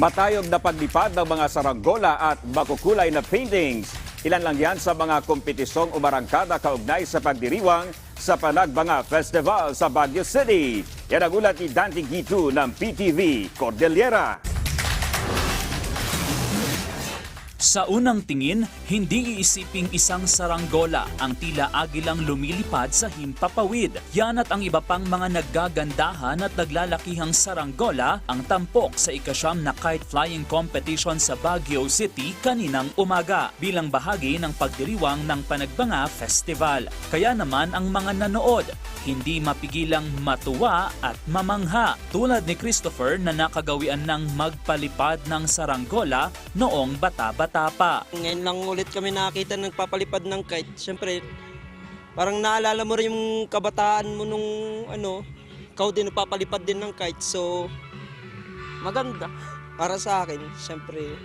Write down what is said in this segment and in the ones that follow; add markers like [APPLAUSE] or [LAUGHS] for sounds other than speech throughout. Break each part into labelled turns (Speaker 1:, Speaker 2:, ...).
Speaker 1: Matayog na paglipad ng mga saranggola at makukulay na paintings. Ilan lang yan sa mga kompetisyong umarangkada kaugnay sa pagdiriwang sa Panagbanga Festival sa Baguio City. Yan ang ulat ni Dante Gitu ng PTV Cordillera.
Speaker 2: Sa unang tingin, hindi iisiping isang saranggola ang tila agilang lumilipad sa himpapawid. Yan at ang iba pang mga naggagandahan at naglalakihang saranggola ang tampok sa ikasyam na kite flying competition sa Baguio City kaninang umaga bilang bahagi ng pagdiriwang ng Panagbanga Festival. Kaya naman ang mga nanood, hindi mapigilang matuwa at mamangha tulad ni Christopher na nakagawian ng magpalipad ng saranggola noong bata-bata pa.
Speaker 3: Ngayon lang ulit kami nakakita ng papalipad ng kite. Siyempre, parang naalala mo rin yung kabataan mo nung ano, ikaw din papalipad din ng kite. So, maganda. Para sa akin, siyempre,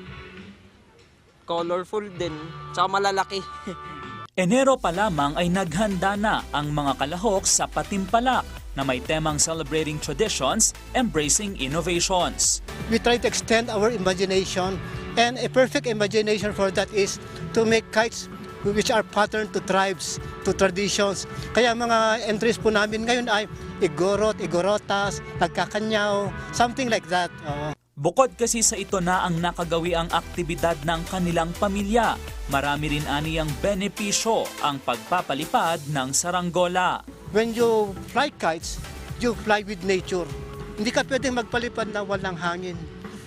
Speaker 3: colorful din. Tsaka malalaki. [LAUGHS]
Speaker 2: Enero pa lamang ay naghanda na ang mga kalahok sa Patimpalak na may temang celebrating traditions, embracing innovations.
Speaker 4: we try to extend our imagination and a perfect imagination for that is to make kites which are patterned to tribes, to traditions. Kaya mga entries po namin ngayon ay igorot, igorotas, nagkakanyaw, something like that. Oo.
Speaker 2: Bukod kasi sa ito na ang nakagawi ang aktibidad ng kanilang pamilya, marami rin aniyang benepisyo ang pagpapalipad ng saranggola.
Speaker 4: When you fly kites, you fly with nature. Hindi ka pwedeng magpalipad na walang hangin.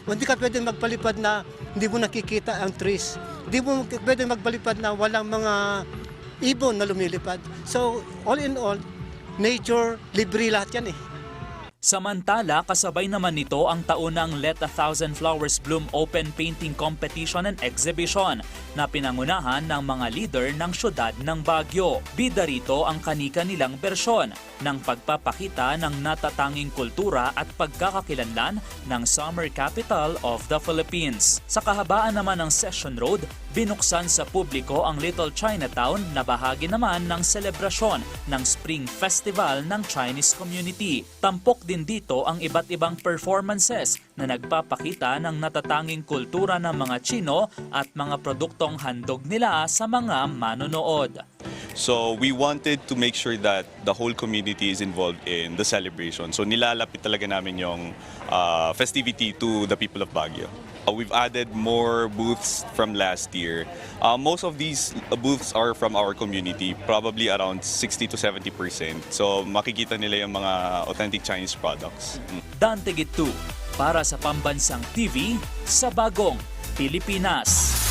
Speaker 4: Hindi ka pwedeng magpalipad na hindi mo nakikita ang trees. Hindi mo pwedeng magpalipad na walang mga ibon na lumilipad. So, all in all, nature, libre lahat yan eh.
Speaker 2: Samantala, kasabay naman nito ang taunang Let a Thousand Flowers Bloom Open Painting Competition and Exhibition na pinangunahan ng mga leader ng syudad ng Baguio. Bida rito ang kanika nilang bersyon ng pagpapakita ng natatanging kultura at pagkakakilanlan ng Summer Capital of the Philippines. Sa kahabaan naman ng Session Road, binuksan sa publiko ang Little Chinatown na bahagi naman ng selebrasyon ng Spring Festival ng Chinese community. Tampok din dito ang iba't ibang performances na nagpapakita ng natatanging kultura ng mga Chino at mga produktong handog nila sa mga manonood.
Speaker 5: So we wanted to make sure that the whole community is involved in the celebration. So nilalapit talaga namin yung uh, festivity to the people of Baguio. Uh, we've added more booths from last year. Uh, most of these booths are from our community, probably around 60 to 70 percent. So makikita nila yung mga authentic Chinese products. Mm.
Speaker 2: Dante Gitu para sa Pambansang TV sa Bagong Pilipinas.